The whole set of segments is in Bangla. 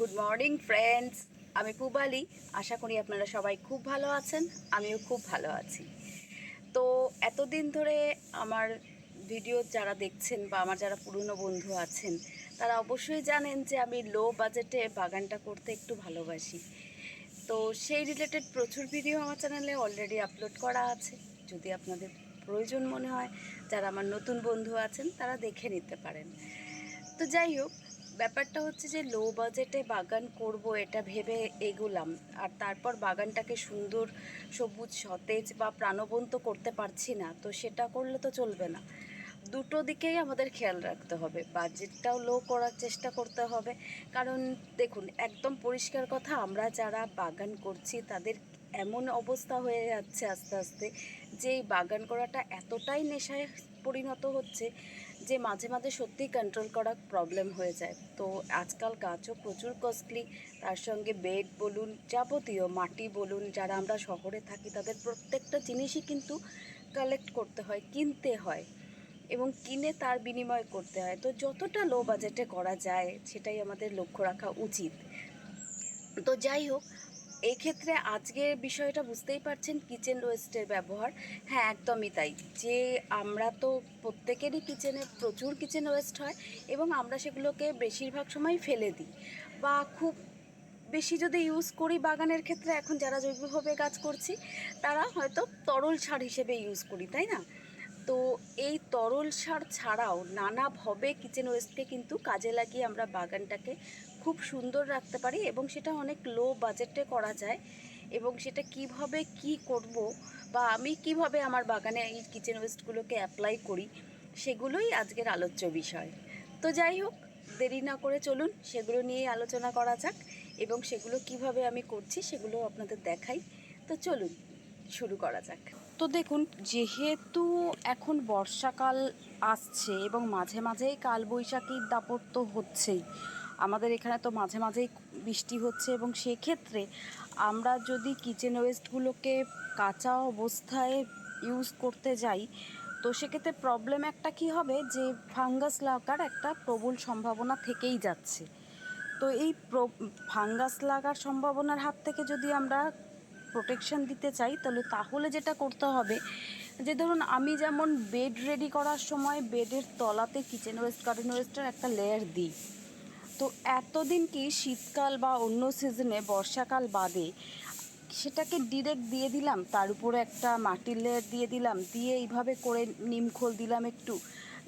গুড মর্নিং ফ্রেন্ডস আমি পুবালি। আশা করি আপনারা সবাই খুব ভালো আছেন, আমিও খুব ভালো আছি। তো এতদিন ধরে আমার ভিডিও যারা দেখছেন বা আমার যারা পুরনো বন্ধু আছেন, তারা অবশ্যই জানেন যে আমি লো বাজেটে বাগানটা করতে একটু ভালোবাসি। তো সেই রিলেটেড প্রচুর ভিডিও আমার চ্যানেলে অলরেডি আপলোড করা আছে। যদি আপনাদের প্রয়োজন মনে হয়, যারা আমার নতুন বন্ধু আছেন, তারা দেখে নিতে পারেন। তো যাই হোক ব্যাপারটা হচ্ছে যে লো বাজেটে বাগান করব এটা ভেবে এগোলাম। আর তারপর বাগানটাকে সুন্দর সবুজ, সতেজ বা প্রাণবন্ত করতে পারছি না, তো সেটা করলে তো চলবে না। দুটো দিকেই আমাদের খেয়াল রাখতে হবে। বাজেটটাও লো করার চেষ্টা করতে হবে। কারণ দেখুন, একদম পরিষ্কার কথা, আমরা যারা বাগান করছি, তাদের এমন অবস্থা হয়ে যাচ্ছে আস্তে আস্তে যে এই বাগান করাটা এতটাই নেশায় পরিণত হচ্ছে যে মাঝে মাঝে সত্যিই কন্ট্রোল করা প্রবলেম হয়ে যায়। তো আজকাল গাছও প্রচুর কস্টলি তার সঙ্গে বেড বলুন, যাবতীয় মাটি বলুন, যারা আমরা শহরে থাকি, তাদের প্রত্যেকটা জিনিসই কিন্তু কালেক্ট করতে হয়, কিনতে হয় এবং কিনে তার বিনিময় করতে হয়। তো যতটা লো বাজেটে করা যায়, সেটাই আমাদের লক্ষ্য রাখা উচিত। তো যাই হোক এই ক্ষেত্রে আজকে বিষয়টা বুঝতেই পারছেন কিচেন ওয়েস্টের ব্যবহার। হ্যাঁ একদমই তাই। যে আমরা তো প্রত্যেকেরই কিচেনে প্রচুর কিচেন ওয়েস্ট হয় এবং আমরা সেগুলোকে বেশিরভাগ সময় ফেলে দিই বা খুব বেশি যদি ইউজ করি বাগানের ক্ষেত্রে, এখন যারা জৈবভাবে কাজ করছি, তারা হয়তো তরল সার হিসেবে ইউজ করি, তাই না? তো এই তরল সার ছাড়াও নানাভাবে কিচেন ওয়েস্টকে কিন্তু কাজে লাগিয়ে আমরা বাগানটাকে খুব সুন্দর রাখতে পারি এবং সেটা অনেক লো বাজেটে করা যায় এবং সেটা কীভাবে কি করব বা আমি কীভাবে আমার বাগানে এই কিচেন ওয়েস্টগুলোকে অ্যাপ্লাই করি সেগুলোই আজকের আলোচ্য বিষয়। তো যাই হোক, দেরি না করে চলুন, সেগুলো নিয়ে আলোচনা করা যাক এবং সেগুলো কীভাবে আমি করছি সেগুলো আপনাদের দেখাই। তো চলুন, শুরু করা যাক। তো দেখুন, যেহেতু এখন বর্ষাকাল আসছে এবং মাঝে মাঝেই কালবৈশাখীর দাপট তো হচ্ছেই আমাদের এখানে তো মাঝে মাঝেই বৃষ্টি হচ্ছে এবং সেক্ষেত্রে আমরা যদি কিচেন ওয়েস্টগুলোকে কাঁচা অবস্থায় ইউজ করতে যাই, তো সেক্ষেত্রে প্রবলেম একটা কি হবে যে ফাঙ্গাস লাগার একটা প্রবল সম্ভাবনা থেকেই যাচ্ছে। তো এই ফাঙ্গাস লাগার সম্ভাবনার হাত থেকে যদি আমরা প্রোটেকশন দিতে চাই, তাহলে তাহলে যেটা করতে হবে যে ধরুন আমি যেমন বেড রেডি করার সময় বেডের তলাতে কিচেন ওয়েস্ট গার্ডেন ওয়েস্টের একটা লেয়ার দিই। তো এতদিন কি শীতকাল বা অন্য সিজনে বর্ষাকাল বাদে সেটাকে ডিরেক্ট দিয়ে দিলাম, তার উপরে একটা মাটির লেয়ার দিয়ে দিলাম, দিয়ে এইভাবে করে নিমখোল দিলাম একটু,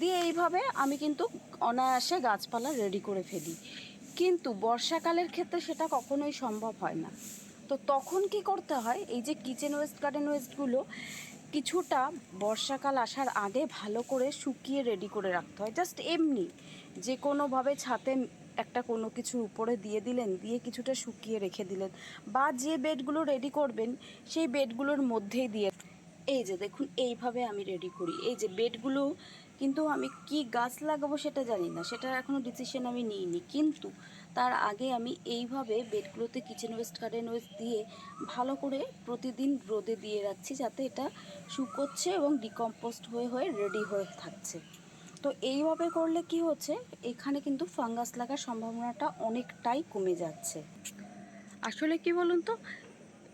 দিয়ে এইভাবে আমি কিন্তু অনায়াসে গাছপালা রেডি করে ফেলি। কিন্তু বর্ষাকালের ক্ষেত্রে সেটা কখনোই সম্ভব হয় না। তো তখন কি করতে হয়, এই যে কিচেন ওয়েস্ট গার্ডেন ওয়েস্টগুলো কিছুটা বর্ষাকাল আসার আগে ভালো করে শুকিয়ে রেডি করে রাখতে হয়। জাস্ট এমনি যে কোনোভাবে ছাতে একটা কোনো কিছু উপরে দিয়ে দিলেন, দিয়ে কিছুটা শুকিয়ে রেখে দিলেন বা যে বেডগুলো রেডি করবেন, সেই বেডগুলোর মধ্যেই দিয়ে এই যে দেখুন, এইভাবে আমি রেডি করি। এই যে বেডগুলো কিন্তু আমি কি গাছ লাগাবো সেটা জানি না সেটা এখনও ডিসিশন আমি নিইনি। কিন্তু তার আগে আমি এইভাবে বেডগুলোতে কিচেন ওয়েস্ট গার্ডেন ওয়েস্ট দিয়ে ভালো করে প্রতিদিন রোদে দিয়ে রাখছি যাতে এটা শুকোচ্ছে এবং ডিকম্পোস্ট হয়ে হয়ে রেডি হয়ে থাকছে। তো এইভাবে করলে কি হচ্ছে? এখানে কিন্তু ফাঙ্গাস লাগার সম্ভাবনাটা অনেকটাই কমে যাচ্ছে। আসলে কি বলুন তো?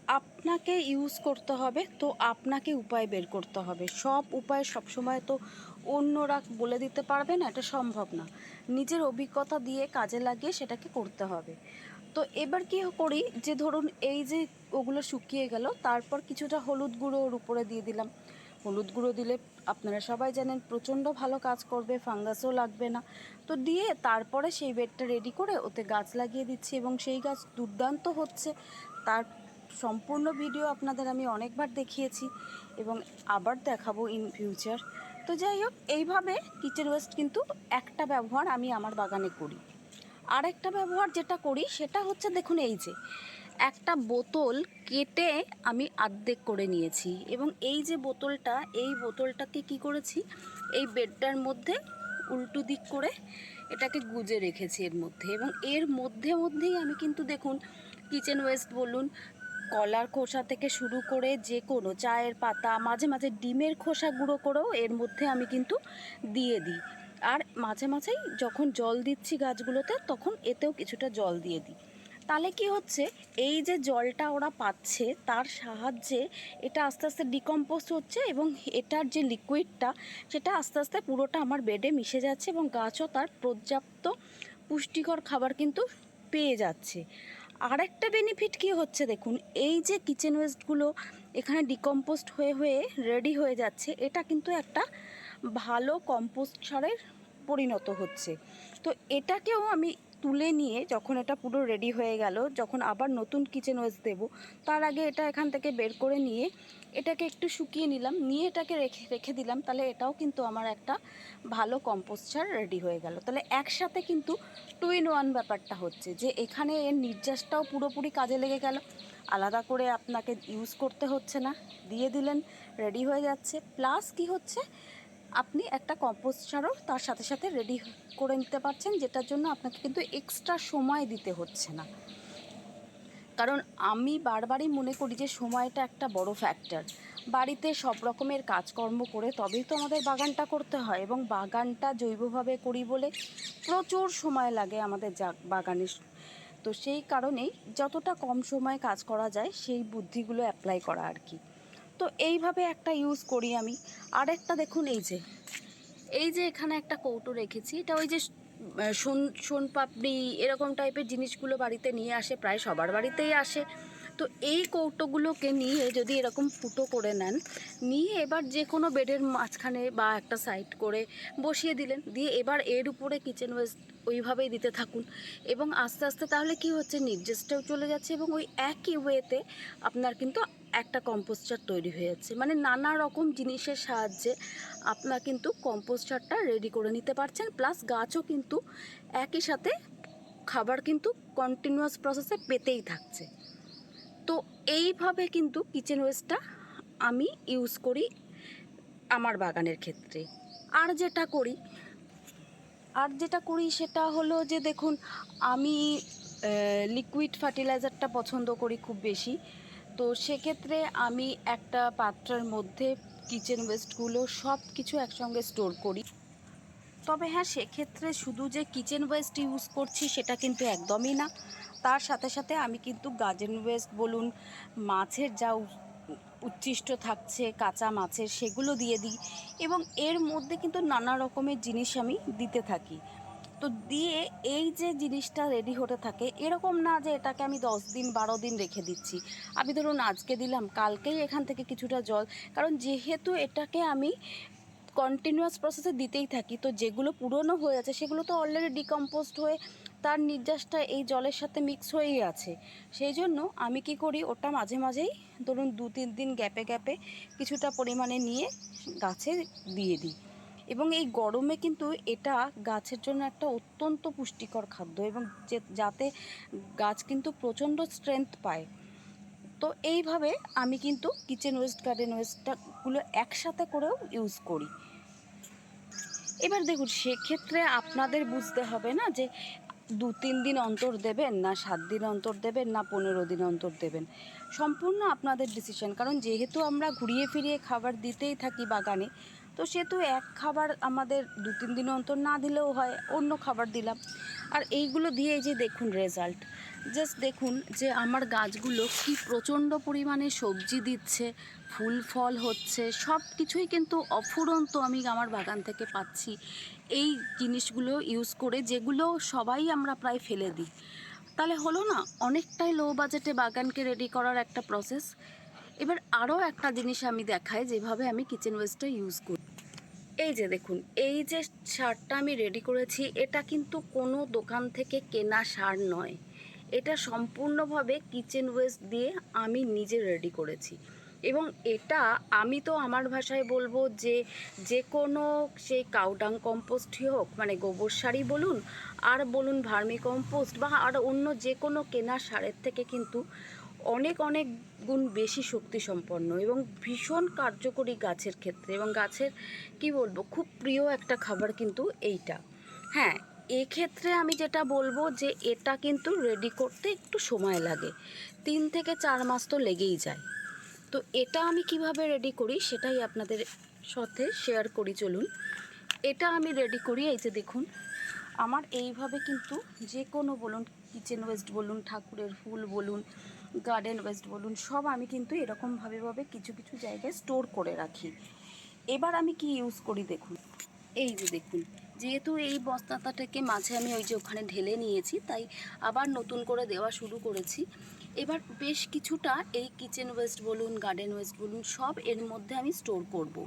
আপনাকে ইউজ করতে হবে, তো আপনাকে উপায় বের করতে হবে। সব উপায় সবসময় তো অন্যরা বলে দিতে পারবে না, এটা সম্ভব না। নিজের অভিজ্ঞতা দিয়ে কাজে লাগিয়ে সেটাকে করতে হবে। তো এবার কি করি? যে ধরুন, এই যে ওগুলো শুকিয়ে গেল, তারপর কিছুটা হলুদ গুঁড়ো ওর উপরে দিয়ে দিলাম। হলুদ গুঁড়ো দিলে আপনারা সবাই জানেন প্রচণ্ড ভালো কাজ করবে, ফাঙ্গাসও লাগবে না। তো দিয়ে তারপরে সেই বেডটা রেডি করে ওতে গাছ লাগিয়ে দিচ্ছি এবং সেই গাছ দুর্দান্ত হচ্ছে। তার সম্পূর্ণ ভিডিও আপনাদের আমি অনেকবার দেখিয়েছি এবং আবার দেখাবো ইন ফিউচার তো যাই হোক, এইভাবে কিচেন ওয়েস্ট কিন্তু একটা ব্যবহার আমি আমার বাগানে করি। আর একটা ব্যবহার যেটা করি সেটা হচ্ছে, দেখুন এই যে একটা বোতল কেটে আমি আর্ধেক করে নিয়েছি এবং এই যে বোতলটা, এই বোতলটাকে কি করেছি? এই বেডটার মধ্যে উল্টো দিক করে এটাকে গুজে রেখেছি এর মধ্যে এবং এর মধ্যে মধ্যেই আমি কিন্তু দেখুন কিচেন ওয়েস্ট বলুন, কলার খোসা থেকে শুরু করে যে কোনো চায়ের পাতা, মাঝে মাঝে ডিমের খোসা গুঁড়ো করেও এর মধ্যে আমি কিন্তু দিয়ে দিই। আর মাঝে মাঝেই যখন জল দিচ্ছি গাছগুলোতে, তখন এতেও কিছুটা জল দিয়ে দিই। তাহলে কি হচ্ছে? এই যে জলটা ওরা পাচ্ছে, তার সাহায্যে এটা আস্তে আস্তে ডিকম্পোজ হচ্ছে এবং এটার যে লিকুইডটা সেটা আস্তে আস্তে পুরোটা আমার বেডে মিশে যাচ্ছে এবং গাছও তার পর্যাপ্ত পুষ্টিকর খাবার কিন্তু পেয়ে যাচ্ছে। আরেকটা বেনিফিট কি হচ্ছে দেখুন, এই যে কিচেন ওয়েস্টগুলো এখানে ডিকম্পোস্ট হয়ে হয়ে রেডি হয়ে যাচ্ছে, এটা কিন্তু একটা ভালো কম্পোস্ট সারের পরিণত হচ্ছে। তো এটাকেও আমি তুলে নিয়ে যখন এটা পুরো রেডি হয়ে গেল, যখন আবার নতুন কিচেন ওয়েস্ট দেবো, তার আগে এটা এখান থেকে বের করে নিয়ে এটাকে একটু শুকিয়ে নিলাম, নিয়ে এটাকে রেখে রেখে দিলাম, তাহলে এটাও কিন্তু আমার একটা ভালো কম্পোস্টার রেডি হয়ে গেল। তাহলে একসাথে কিন্তু টু ইন ওয়ান ব্যাপারটা হচ্ছে যে এখানে এর নির্যাসটাও পুরোপুরি কাজে লেগে গেল। আলাদা করে আপনাকে ইউজ করতে হচ্ছে না, দিয়ে দিলেন রেডি হয়ে যাচ্ছে। প্লাস কি হচ্ছে? আপনি একটা কম্পোস্ট সারও তার সাথে সাথে রেডি করে নিতে পারছেন, যেটার জন্য আপনাকে কিন্তু এক্সট্রা সময় দিতে হচ্ছে না। কারণ আমি বারবারই মনে করি যে সময়টা একটা বড় ফ্যাক্টর বাড়িতে সব রকমের কাজকর্ম করে তবেই তো আমাদের বাগানটা করতে হয় এবং বাগানটা জৈবভাবে করি বলে প্রচুর সময় লাগে আমাদের যা- বাগানে তো সেই কারণেই যতটা কম সময়ে কাজ করা যায়, সেই বুদ্ধিগুলো অ্যাপ্লাই করা আর কি। তো এইভাবে একটা ইউজ করি আমি। আরেকটা দেখুন এই যে। এই যে এখানে একটা কৌটো রেখেছি। এটা ওই যে সোন সোন পাপড়ি এরকম টাইপের জিনিসগুলো বাড়িতে নিয়ে আসে, প্রায় সবার বাড়িতেই আসে। তো এই কৌটোগুলোকে নিয়ে যদি এরকম ফুটো করে নেন, নিয়ে এবার যে কোনো বেডের মাঝখানে বা একটা সাইড করে বসিয়ে দিলেন, দিয়ে এবার এর উপরে কিচেন ওয়েস্ট ওইভাবেই দিতে থাকুন। এবং আস্তে আস্তে তাহলে কি হচ্ছে নির্দেশটাও চলে যাচ্ছে এবং ওই একই ওয়েতে আপনার কিন্তু একটা কম্পোস্টার তৈরি হয়েছে। মানে নানা রকম জিনিসের সাহায্যে আপনার কিন্তু কম্পোস্টারটা রেডি করে নিতে পারছেন। প্লাস গাছও কিন্তু একই সাথে খাবার কিন্তু কন্টিনিউয়াস প্রসেসে পেতেই থাকছে। তো এইভাবে কিন্তু কিচেন ওয়েস্টটা আমি ইউজ করি আমার বাগানের ক্ষেত্রে। আর যেটা করি, আর যেটা করি সেটা হলো যে দেখুন, আমি লিকুইড ফার্টিলাইজারটা পছন্দ করি খুব বেশি। তো সেক্ষেত্রে আমি একটা পাত্রের মধ্যে কিচেন ওয়েস্টগুলো সব কিছু একসঙ্গে স্টোর করি। তবে হ্যাঁ সেক্ষেত্রে শুধু যে কিচেন ওয়েস্ট ইউজ করছি সেটা কিন্তু একদমই না। তার সাথে সাথে আমি কিন্তু গার্ডেন ওয়েস্ট বলুন, মাছের যা উচ্ছিষ্ট থাকছে, কাঁচা মাছের সেগুলো দিয়ে দিই এবং এর মধ্যে কিন্তু নানা রকমের জিনিস আমি দিতে থাকি। তো দিয়ে এই যে জিনিসটা রেডি হতে থাকে, এরকম না যে এটাকে আমি দশ দিন, বারো দিন রেখে দিচ্ছি। আমি ধরুন আজকে দিলাম, কালকেই এখান থেকে কিছুটা জল। কারণ যেহেতু এটাকে আমি কন্টিনিউয়াস প্রসেসে দিতেই থাকি, তো যেগুলো পুরনো হয়ে আছে, সেগুলো তো অলরেডি ডিকম্পোস্ট হয়ে তার নির্যাসটা এই জলের সাথে মিক্স হয়েই আছে। সেই জন্য আমি কি করি, ওটা মাঝে মাঝেই ধরুন দু তিন দিন গ্যাপে গ্যাপে কিছুটা পরিমাণে নিয়ে গাছে দিয়ে দিই। এবং এই গরমে কিন্তু এটা গাছের জন্য একটা অত্যন্ত পুষ্টিকর খাদ্য এবং যে, যাতে গাছ কিন্তু প্রচণ্ড স্ট্রেংথ পায়। তো এইভাবে আমি কিন্তু কিচেন ওয়েস্ট গার্ডেন ওয়েস্টটাগুলো একসাথে করেও ইউজ করি। এবার দেখুন, সেক্ষেত্রে আপনাদের বুঝতে হবে না যে দু তিন দিন অন্তর দেবেন, না সাত দিন অন্তর দেবেন, না পনেরো দিন অন্তর দেবেন। সম্পূর্ণ আপনাদের ডিসিশন কারণ যেহেতু আমরা ঘুরিয়ে ফিরিয়ে খাবার দিতেই থাকি বাগানে তো সেহেতু এক খাবার আমাদের দু তিন দিন অন্তর না দিলেও হয়, অন্য খাবার দিলাম। আর এইগুলো দিয়ে যে দেখুন রেজাল্ট জাস্ট দেখুন যে আমার গাছগুলো কি প্রচণ্ড পরিমাণে সবজি দিচ্ছে, ফুল ফল হচ্ছে সব কিছুই কিন্তু অফুরন্ত আমি আমার বাগান থেকে পাচ্ছি। এই জিনিসগুলো ইউজ করে যেগুলো সবাই আমরা প্রায় ফেলে দিই। তাহলে হলো না? অনেকটাই লো বাজেটে বাগানকে রেডি করার একটা প্রসেস এবার আরও একটা জিনিস আমি দেখাই যেভাবে আমি কিচেন ওয়েস্টটা ইউজ করি। এই যে দেখুন, এই যে সারটা আমি রেডি করেছি, এটা কিন্তু কোনো দোকান থেকে কেনা সার নয়। এটা সম্পূর্ণভাবে কিচেন ওয়েস্ট দিয়ে আমি নিজে রেডি করেছি। এবং এটা আমি তো আমার ভাষায় বলব যে যে কোনো সেই কাউডাং কম্পোস্টই হোক মানে গোবর সারই বলুন, আর বলুন ভার্মি কম্পোস্ট বা আর অন্য যে কোনো কেনা সারের থেকে কিন্তু অনেক অনেক গুণ বেশি শক্তি সম্পন্ন এবং ভীষণ কার্যকরী গাছের ক্ষেত্রে এবং গাছের, কি বলব, খুব প্রিয় একটা খাবার কিন্তু এইটা। হ্যাঁ এক্ষেত্রে আমি যেটা বলব যে এটা কিন্তু রেডি করতে একটু সময় লাগে। তিন থেকে চার মাস তো লেগেই যায়। তো এটা আমি কীভাবে রেডি করি সেটাই আপনাদের সাথে শেয়ার করি, চলুন। এটা আমি রেডি করি, এই যে দেখুন, আমার এইভাবে কিন্তু যে কোনো বলুন কিচেন ওয়েস্ট বলুন, ঠাকুরের ফুল বলুন গার্ডেন ওয়েস্ট বলুন, সব আমি কিন্তু এরকমভাবে ভাবে কিছু কিছু জায়গায় স্টোর করে রাখি। এবার আমি কি ইউজ করি দেখুন। এই যে দেখুন, যেহেতু এই বস্তাটাকে মাঝে আমি ওই যে ওখানে ঢেলে নিয়েছি, তাই আবার নতুন করে দেওয়া শুরু করেছি। এবার বেশ কিছুটা এই কিচেন ওয়েস্ট বলুন গার্ডেন ওয়েস্ট বলুন, সব এর মধ্যে আমি স্টোর করব।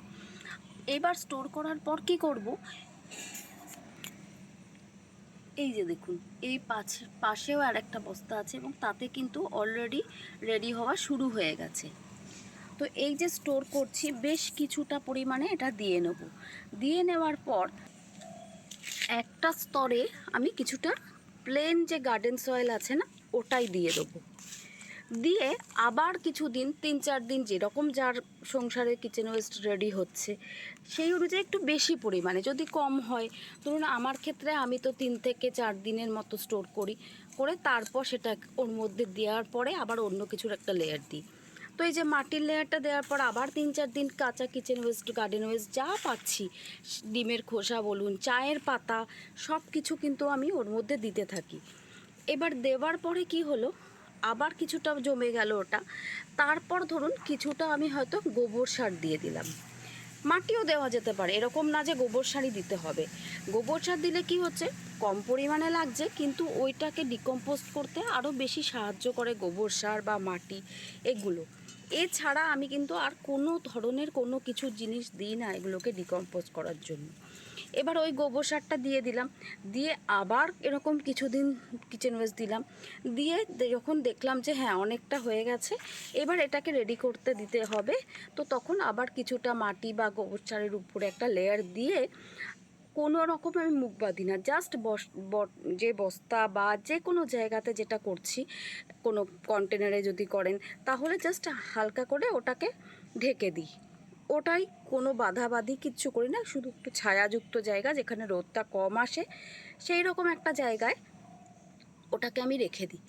এবার স্টোর করার পর কি করব? এই যে দেখুন, এই পাশে পাশেও আর একটা বস্তা আছে এবং তাতে কিন্তু অলরেডি রেডি হওয়া শুরু হয়ে গেছে। তো এই যে স্টোর করছি, বেশ কিছুটা পরিমাণে এটা দিয়ে নেব। দিয়ে নেওয়ার পর একটা স্তরে আমি কিছুটা প্লেন যে গার্ডেন সয়েল আছে না, ওটাই দিয়ে দেবো। দিয়ে আবার কিছু দিন তিন চার দিন যেরকম যার সংসারে কিচেন ওয়েস্ট রেডি হচ্ছে, সেই অনুযায়ী একটু বেশি পরিমাণে, যদি কম হয়। ধরুন আমার ক্ষেত্রে আমি তো তিন থেকে চার দিনের মতো স্টোর করি, করে তারপর সেটা ওর মধ্যে দেওয়ার পরে আবার অন্য কিছুর একটা লেয়ার দিই। তো এই যে মাটির লেয়ারটা দেওয়ার পর আবার তিন চার দিন কাঁচা কিচেন ওয়েস্ট গার্ডেন ওয়েস্ট যা পাচ্ছি, ডিমের খোসা বলুন, চায়ের পাতা সব কিছু কিন্তু আমি ওর মধ্যে দিতে থাকি। এবার দেওয়ার পরে কি হলো? আবার কিছুটা জমে গেল ওটা। তারপর ধরুন কিছুটা আমি হয়তো গোবর সার দিয়ে দিলাম। মাটিও দেওয়া যেতে পারে, এরকম না যে গোবর সারই দিতে হবে। গোবর সার দিলে কি হচ্ছে? কম পরিমাণে লাগছে, কিন্তু ওইটাকে ডিকম্পোস্ট করতে আরও বেশি সাহায্য করে গোবর সার বা মাটি, এগুলো। এছাড়া আমি কিন্তু আর কোনো ধরনের কোনো কিছু জিনিস দিই না এগুলোকে ডিকম্পোজ করার জন্য। এবার ওই গোবর সারটা দিয়ে দিলাম। দিয়ে আবার এরকম কিছুদিন কিচেন ওয়েস্ট দিলাম। দিয়ে যখন দেখলাম যে হ্যাঁ অনেকটা হয়ে গেছে, এবার এটাকে রেডি করতে দিতে হবে। তো তখন আবার কিছুটা মাটি বা গোবর সারের উপরে একটা লেয়ার দিয়ে কোনো রকম আমি মুখ বাঁধি না। জাস্ট বস যে বস্তা বা যে কোনো জায়গাতে যেটা করছি, কোনো কন্টেনারে যদি করেন, তাহলে জাস্ট হালকা করে ওটাকে ঢেকে দিই। ওটাই কোনো বাধাবাধি কিচ্ছু করি না, শুধু একটু ছায়াযুক্ত জায়গা যেখানে রোদটা কম আসে, সেই রকম একটা জায়গায় ওটাকে আমি রেখে দিই।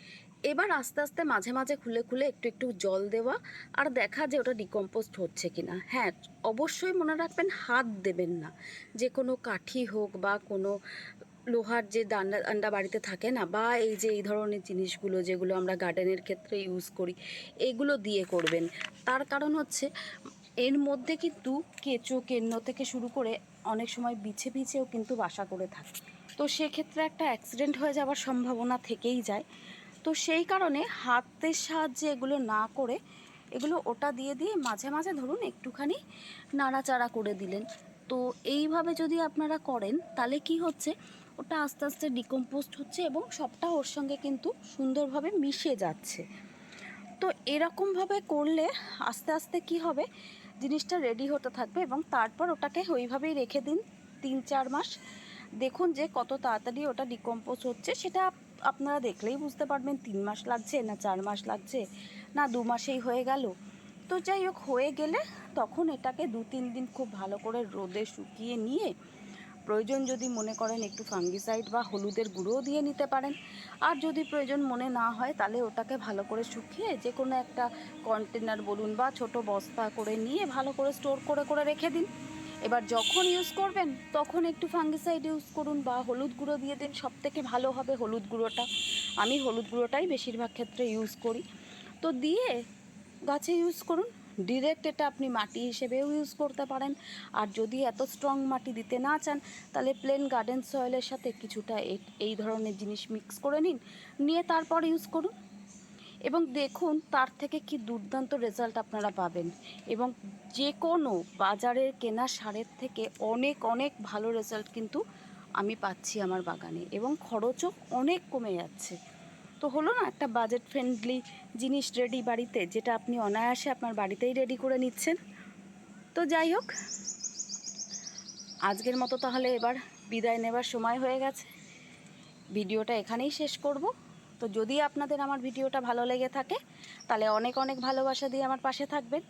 এবার আস্তে আস্তে মাঝে মাঝে খুলে খুলে একটু একটু জল দেওয়া আর দেখা যে ওটা ডিকম্পোস্ট হচ্ছে কি না হ্যাঁ অবশ্যই মনে রাখবেন হাত দেবেন না। যে কোনো কাঠি হোক বা কোনো লোহার যে ডান্ডা আন্ডা বাড়িতে থাকে না, বা এই যে এই ধরনের জিনিসগুলো যেগুলো আমরা গার্ডেনের ক্ষেত্রে ইউজ করি, এগুলো দিয়ে করবেন। তার কারণ হচ্ছে এর মধ্যে কিন্তু কেঁচো, কেন্ন থেকে শুরু করে অনেক সময় বিছে বিছেও কিন্তু বাসা করে থাকে। তো সেক্ষেত্রে একটা অ্যাক্সিডেন্ট হয়ে যাওয়ার সম্ভাবনা থেকেই যায়। তো সেই কারণে হাতের সাহায্যে এগুলো না করে এগুলো ওটা দিয়ে দিয়ে মাঝে মাঝে ধরুন একটুখানি নাড়াচাড়া করে দিলেন। তো এইভাবে যদি আপনারা করেন, তাহলে কি হচ্ছে? ওটা আস্তে আস্তে ডিকম্পোস্ট হচ্ছে এবং সবটা ওর সঙ্গে কিন্তু সুন্দরভাবে মিশে যাচ্ছে। তো এরকমভাবে করলে আস্তে আস্তে কি হবে? জিনিসটা রেডি হতে থাকবে এবং তারপর ওটাকে ওইভাবেই রেখে দিন তিন, চার মাস। দেখুন যে কত তাড়াতাড়ি ওটা ডিকম্পোজ হচ্ছে, সেটা আপনারা দেখলেই বুঝতে পারবেন, তিন মাস লাগছে না চার মাস লাগছে, না দু মাসেই হয়ে গেল। তো যাই হোক, হয়ে গেলে তখন এটাকে দু, তিন দিন খুব ভালো করে রোদে শুকিয়ে নিয়ে প্রয়োজন যদি মনে করেন একটু ফাঙ্গিসাইড বা হলুদের গুঁড়োও দিয়ে নিতে পারেন। আর যদি প্রয়োজন মনে না হয়, তাহলে ওটাকে ভালো করে শুকিয়ে যে কোনো একটা কন্টেনার বলুন বা ছোট বস্তা করে নিয়ে ভালো করে স্টোর করে করে রেখে দিন। এবার যখন ইউজ করবেন, তখন একটু ফাঙ্গিসাইড ইউজ করুন বা হলুদ গুঁড়ো দিয়ে দিন। সব থেকে ভালো হবে হলুদ গুঁড়োটা। আমি হলুদ গুঁড়োটাই বেশিরভাগ ক্ষেত্রে ইউজ করি। তো দিয়ে গাছে ইউজ করুন। ডিরেক্ট এটা আপনি মাটি হিসেবেও ইউজ করতে পারেন। আর যদি এত স্ট্রং মাটি দিতে না চান, তাহলে প্লেন গার্ডেন সয়েলের সাথে কিছুটা এই- ধরনের জিনিস মিক্স করে নিন, নিয়ে তারপর ইউজ করুন। এবং দেখুন তার থেকে কি দুর্দান্ত রেজাল্ট আপনারা পাবেন। এবং যে কোনো বাজারের কেনা সারের থেকে অনেক অনেক ভালো রেজাল্ট কিন্তু আমি পাচ্ছি আমার বাগানে। এবং খরচও অনেক কমে যাচ্ছে। তো হলো না একটা বাজেট ফ্রেন্ডলি জিনিস রেডি বাড়িতে, যেটা আপনি অনায়াসে আপনার বাড়িতেই রেডি করে নিচ্ছেন। তো যাই হোক, আজকের মতো তাহলে এবার বিদায় নেবার সময় হয়ে গেছে। ভিডিওটা এখানেই শেষ করব। তো যদি আপনাদের আমার ভিডিওটা ভালো লেগে থাকে, তাহলে অনেক অনেক ভালোবাসা দিয়ে আমার পাশে থাকবেন।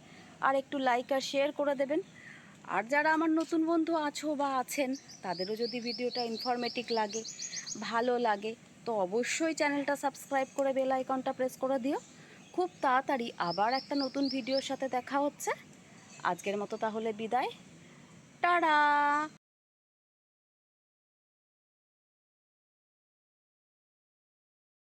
আর একটু লাইক আর শেয়ার করে দেবেন। আর যারা আমার নতুন বন্ধু আছো বা আছেন, তাদেরও যদি ভিডিওটা ইনফরমেটিভ লাগে, ভালো লাগে তো অবশ্যই চ্যানেলটা সাবস্ক্রাইব করে বেল আইকনটা প্রেস করে দিও। খুব তাড়াতাড়ি আবার একটা নতুন ভিডিওর সাথে দেখা হচ্ছে। আজকের মতো তাহলে বিদায়। টাটা!